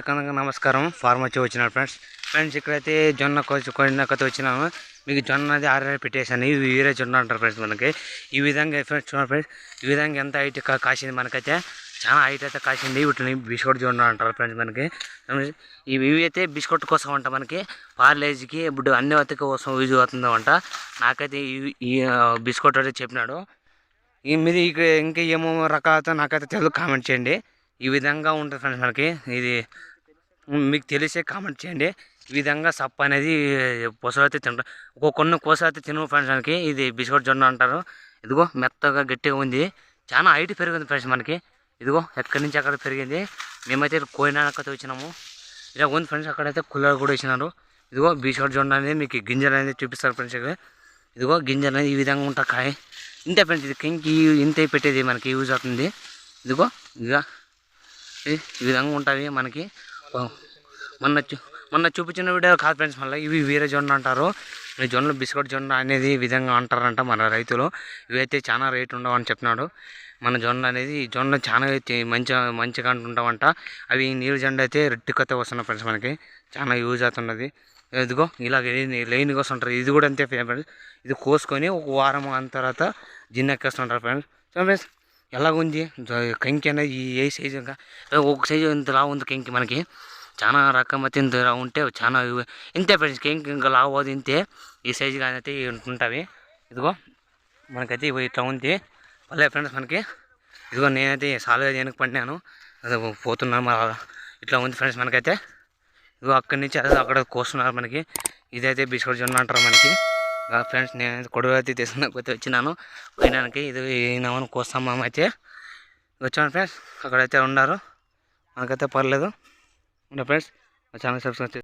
కనుక నమస్కారం. ఫార్మ్ వచ్చి వచ్చినాడు ఫ్రెండ్స్. ఫ్రెండ్స్ ఇక్కడైతే జొన్న కోసి కొన్నకతో వచ్చినాము. మీకు జొన్న అది ఆర్ఆర్ పెట్టేశాను. ఇవి వేరే జొన్న అంటారు ఫ్రెండ్స్ మనకి. ఈ విధంగా ఫ్రెండ్స్ చూడండి ఫ్రెండ్స్. ఈ విధంగా ఎంత హైట్ కాసింది మనకైతే? చాలా హైట్ అయితే కాసింది. వీటిని బిస్కెట్ జొన్న అంటారు ఫ్రెండ్స్ మనకి. ఇవి ఇవి అయితే బిస్కెట్ కోసం అంట మనకి. పార్లేజీకి ఇప్పుడు అన్ని వతకి కోసం యూజ్ అవుతుందో అంట. నాకైతే ఈ- బిస్కెట్ అయితే చెప్పినాడు. ఈ మీది ఇక ఇంకా ఏమో రకాలతో నాకైతే తెలుగు కామెంట్ చేయండి. ఈ విధంగా ఉంటుంది ఫ్రెండ్స్ మనకి. ఇది మీకు తెలిసే కామెంట్ చేయండి. ఈ విధంగా సప్ప అనేది పొసలు అయితే తింటారు ఒక కొన్ని కోసలు అయితే తినవు ఫ్రెండ్స్ మనకి. ఇది బిస్కెట్ జొన్న అంటారు. ఇదిగో మెత్తగా గట్టిగా ఉంది. చాలా హైట్ పెరిగింది ఫ్రెండ్స్ మనకి. ఇదిగో ఎక్కడి నుంచి అక్కడ పెరిగింది. మేమైతే కోయినాకైతే వచ్చినాము. ఇలా ఉంది ఫ్రెండ్స్ అక్కడైతే కుల్లర్ కూడా ఇచ్చినారు ఇదిగో బిస్కెట్ జొన్న అనేది మీకు గింజలు అనేది చూపిస్తారు ఫ్రెండ్స్ ఇదిగో గింజలు అనేది ఈ విధంగా ఉంటాయి కాయ. ఇంతే ఫ్రెండ్స్ ఇది కింకి ఇంతే పెట్టేది మనకి యూజ్ అవుతుంది. ఇదిగో ఇక ఈ విధంగా ఉంటాయి మనకి. మొన్న చూ మొన్న చూపించిన వీడియో కాదు ఫ్రెండ్స్ మళ్ళీ ఇవి వేరే జొన్న అంటారు. ఈ జొన్నలు బిస్కెట్ జొన్న అనేది ఈ విధంగా అంటారంట మన రైతులు. ఇవైతే చాలా రేట్ ఉండవని చెప్పినాడు. మన జొన్న అనేది ఈ జొన్న చాలా అయితే మంచిగా అంటుంటామంట అవి నీరు జొండ అయితే రెట్టికతే వస్తున్నాయి ఫ్రెండ్స్ మనకి. చాలా యూజ్ అవుతున్నది. ఇదిగో ఇలాగ లైన్ వస్తుంటారు ఇది కూడా అంతే ఫ్రెండ్స్. ఇది కోసుకొని ఒక వారం అంత తర్వాత జిన్నెక్కేస్తుంటారు ఫ్రెండ్స్. సో ఫ్రెండ్స్ ఎలాగుంది కంకి అనేది ఈ ఏ సైజు ఇంకా? ఒక సైజు ఇంత ఉంది కంకి మనకి. చాలా రకం అయితే ఇంత ఉంటే చాలా ఇంతే ఫ్రెండ్స్ కంకి ఇంకా లావు ఇంతే. ఈ సైజు కానీ అయితే ఉంటుంటావి ఇదిగో మనకైతే ఇట్లా ఉంది. పల్లె ఫ్రెండ్స్ మనకి. ఇదిగో నేనైతే సాలుగా వెనక్కి పడినాను. పోతున్నాను మా ఇట్లా ఉంది ఫ్రెండ్స్ మనకైతే. ఇదిగో అక్కడి నుంచి అదే అక్కడ కోస్తున్నారు మనకి. ఇదైతే బిస్కెట్ జొన్న అంటారు మనకి. ఫ్రెండ్స్ నేను కొడుకు అయితే తీసుకున్నకపోతే వచ్చినాను. పోయినానికి ఇది ఈయనమని కోస్తాం అయితే. వచ్చాను ఫ్రెండ్స్ అక్కడైతే ఉన్నారు. మనకైతే పర్లేదు. ఉండే ఫ్రెండ్స్ ఛానల్ సబ్స్క్రైబ్